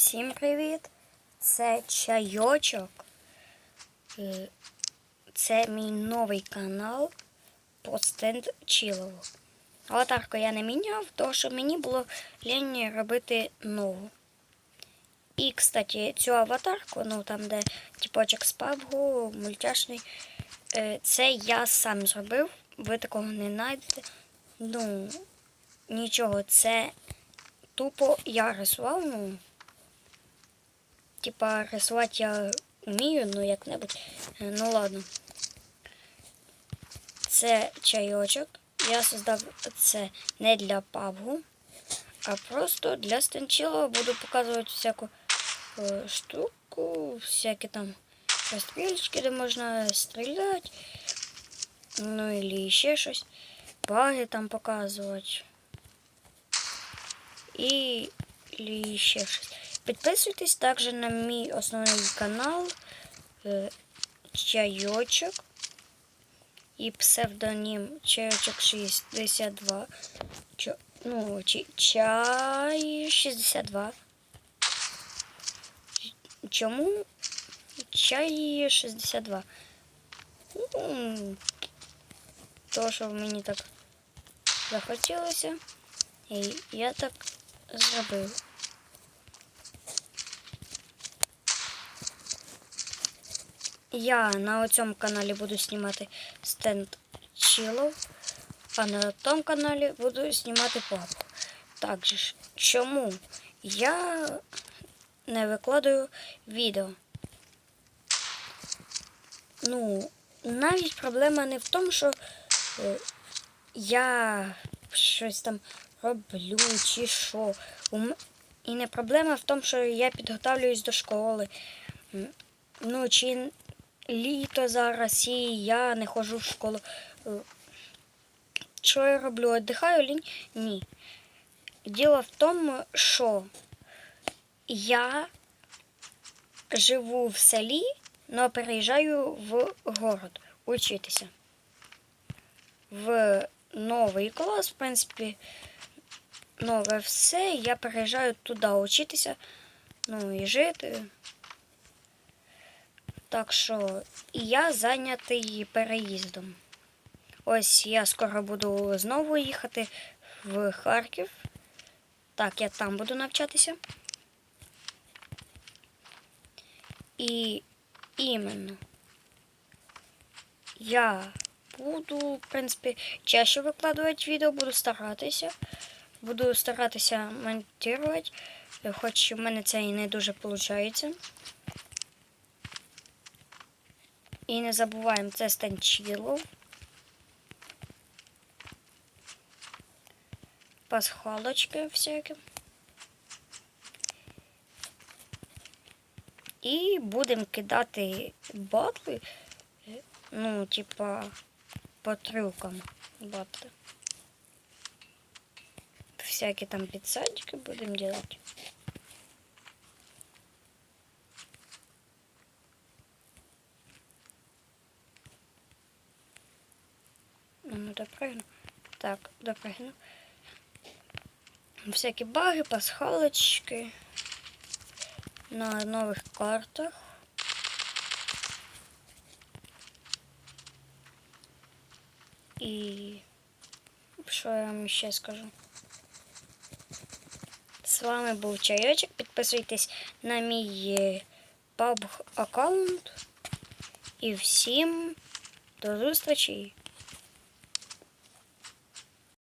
Всім привіт! Це чайочок. Е, Це мій новий канал по стенд Чілову. Аватарку я не міняв, тому що мені було лінь робити нову. І, кстати, цю аватарку, ну там, де типочок з PUBG, мультяшний, е, це я сам зробив. Ви такого не знайдете. Ну, нічого, це тупо я рисував. Ну, типа рисувати я вмію, ну як-небудь. Е, Ну ладно. Це чайочок. Я создав це не для PUBG, а просто для стенчила буду показувати всяку е, штуку, всякі там розстрілочки, де можна стріляти. Ну і ще щось. Баги там показувати. І ще щось. Підписуйтесь також на мій основний канал е, Чайочок і псевдонім Чайочок 62. Чо, ну, чай 62. Чому чай 62? Ну, то, що мені так захотілося. І я так зробив. Я на цьому каналі буду знімати стенд чилов, а на тому каналі буду знімати папу. Також, чому я не викладаю відео? Ну, навіть проблема не в тому, що е, я щось там роблю чи що. І не проблема в тому, що я підготовлююсь до школи. Ну, чи літо зараз і я не ходжу в школу. Е, Що я роблю? Віддихаю лінь? Ні. Діло в тому, що я живу в селі, але переїжджаю в город учитися. В новий клас, в принципі, нове все. Я переїжджаю туди учитися, ну і жити. Так що і я зайнятий переїздом. Ось я скоро буду знову їхати в Харків. Так, я там буду навчатися. І іменно я буду, в принципі, чаще викладувати відео, буду старатися. Буду старатися монтувати, хоч у мене це і не дуже виходить. І не забуваємо, це станчило. Пасхалочки всякі. І будемо кидати батли, ну, типа, по трюкам батли. Всякі там підсадки будемо делать. Ну, допрыгну. Так, допрыгну. Всякі баги, пасхалочки на нових картах. І що я вам ще скажу? З вами був Чайочок. Підписуйтесь на мій PUBG аккаунт. І всім до зустрічі!